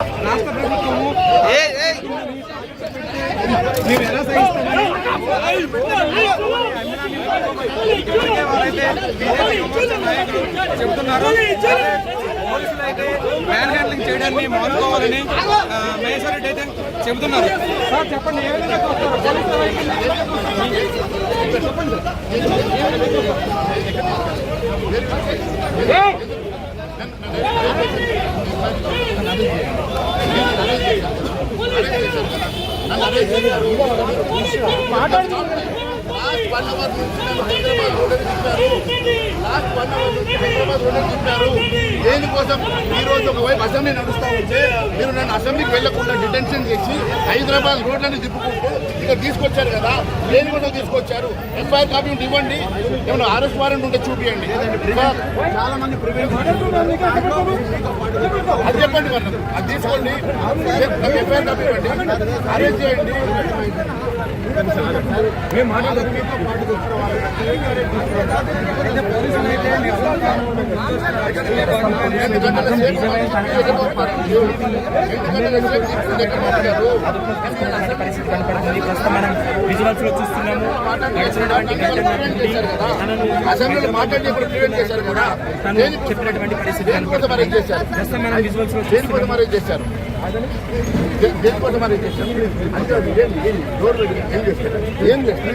రాష్ట్ర ప్రభుత్వము మేము ఎలా సహిస్తామని చెబుతున్నారు పోలీసులు అయితే మ్యాన్ హ్యాండ్లింగ్ చేయడాన్ని మానుకోవాలని మహేశ్వర్ రెడ్డి అయితే చెబుతున్నారు. సార్ చెప్పండి ఏ విధంగా? చెప్పండి. దేనికోసం? ఈ రోజు ఒకవైపు అసెంబ్లీ నడుస్తా ఉంటే మీరు నన్ను అసెంబ్లీకి వెళ్ళకుండా డిటెన్షన్ చేసి హైదరాబాద్ రోడ్లను తిప్పుకుంటూ ఇక్కడ తీసుకొచ్చారు కదా దేని కోసం తీసుకొచ్చారు? ఎఫ్ఐఆర్ కాపీ ఉంటే ఇవ్వండి ఏమైనా అరెస్ట్ వారెంట్ ఉంటే చూపియండి. చాలా మంది చెప్పండి మరి. నాకు. అది తీసుకోండి. ఎఫ్ఐఆర్ కాపీ ఇవ్వండి అరెస్ట్ చేయండి. మేము మాట్లాడదాం పరిస్థితి కనపడుతుంది ప్రస్తుతం మనం విజువల్స్లో చూస్తున్నాము తను చెప్పినటువంటి పరిస్థితి చేశారు. ప్రస్తుతం మనం విజువల్స్లో దే- దేనికోసం అరెస్ట్ అంటే ఏం ఏం డోర్ ఏం చేస్తారు ఏం చేస్తారు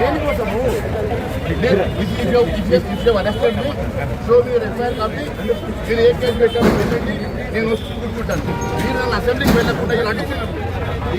దేనికోసము సో మీరు ఎఫ్ఐఆర్ మీరు ఏ కేసు పెట్టండి నేను కూర్చుంటాను మీరు నన్ను అసెంబ్లీకి వెళ్ళకుండా ఇలా అడ్డుకున్నారు